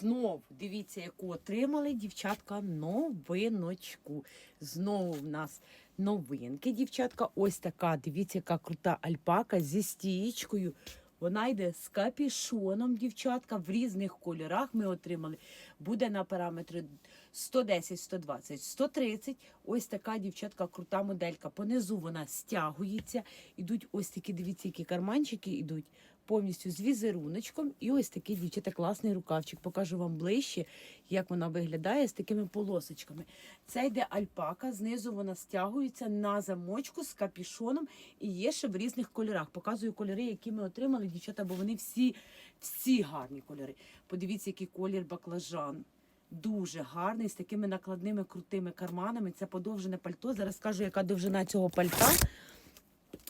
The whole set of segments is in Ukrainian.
Знов дивіться, яку отримали дівчатка новиночку. Знову в нас новинки, дівчатка. Ось така. Дивіться, яка крута альпака зі стієчкою. Вона йде з капішоном, дівчатка, в різних кольорах ми отримали. Буде на параметри 110, 120, 130. Ось така дівчатка, крута моделька. Понизу вона стягується. Ідуть ось такі, дивіться, які карманчики ідуть повністю з візеруночком. І ось такий дівчата класний рукавчик. Покажу вам ближче, як вона виглядає з такими полосочками. Це йде альпака, знизу вона стягується на замочку з капішоном і є ще в різних кольорах. Показую кольори, які ми отримали, дівчата, бо вони всі, всі гарні кольори. Подивіться, який колір баклажан. Дуже гарний, з такими накладними крутими карманами. Це подовжене пальто. Зараз скажу, яка довжина цього пальта.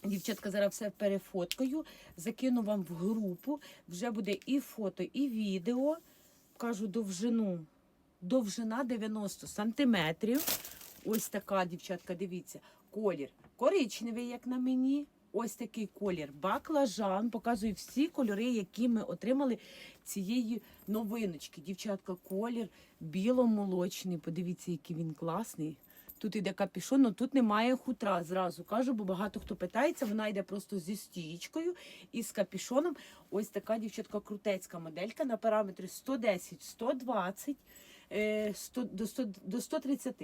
Дівчатка, зараз все перефоткаю, закину вам в групу. Вже буде і фото, і відео. Кажу довжину. Довжина 90 сантиметрів. Ось така, дівчатка, дивіться, колір коричневий, як на мені. Ось такий колір баклажан. Показую всі кольори, які ми отримали цієї новиночки. Дівчатка, колір біло-молочний. Подивіться, який він класний. Тут іде капюшон, але тут немає хутра. Зразу кажу, бо багато хто питається. Вона йде просто зі стієчкою і з капюшоном. Ось така дівчатка крутецька моделька на параметрі 110, 120 е, 100, до, 100, до 130.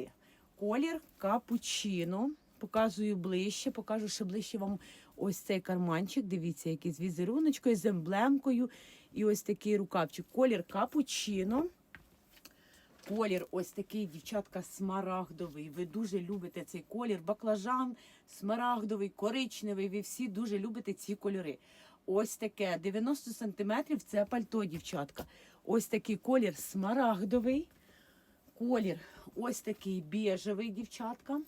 Колір капучино. Показую ближче, покажу ще ближче вам ось цей карманчик. Дивіться, який з візеруночкою, з емблемкою. І ось такий рукавчик. Колір капучино. Колір ось такий, дівчатка, смарагдовий. Ви дуже любите цей колір. Баклажан, смарагдовий, коричневий. Ви всі дуже любите ці кольори. Ось таке 90 сантиметрів це пальто, дівчатка. Ось такий колір смарагдовий. Колір ось такий біжевий, дівчатка.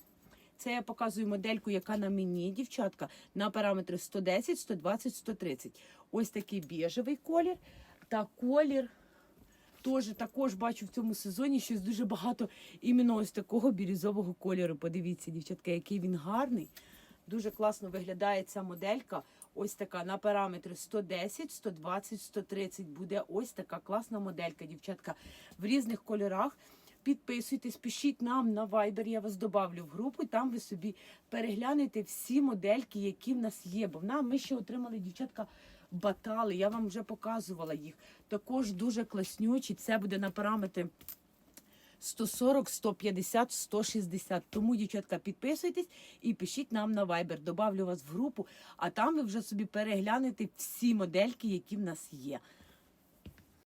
Це я показую модельку, яка на мені, дівчатка, на параметри 110, 120, 130. Ось такий біжевий колір. Та колір Теж також бачу в цьому сезоні щось дуже багато іменно ось такого бірюзового кольору. Подивіться, дівчатка, який він гарний. Дуже класно виглядає ця моделька. Ось така на параметри 110, 120, 130 буде ось така класна моделька, дівчатка, в різних кольорах. Підписуйтесь, пишіть нам на Viber, я вас добавлю в групу, і там ви собі переглянете всі модельки, які в нас є. Бо в нас ми ще отримали дівчатка батали. Я вам вже показувала їх. Також дуже класнючі. Це буде на параметри 140, 150, 160. Тому, дівчатка, підписуйтесь і пишіть нам на Viber. Добавлю вас в групу, а там ви вже собі переглянете всі модельки, які в нас є.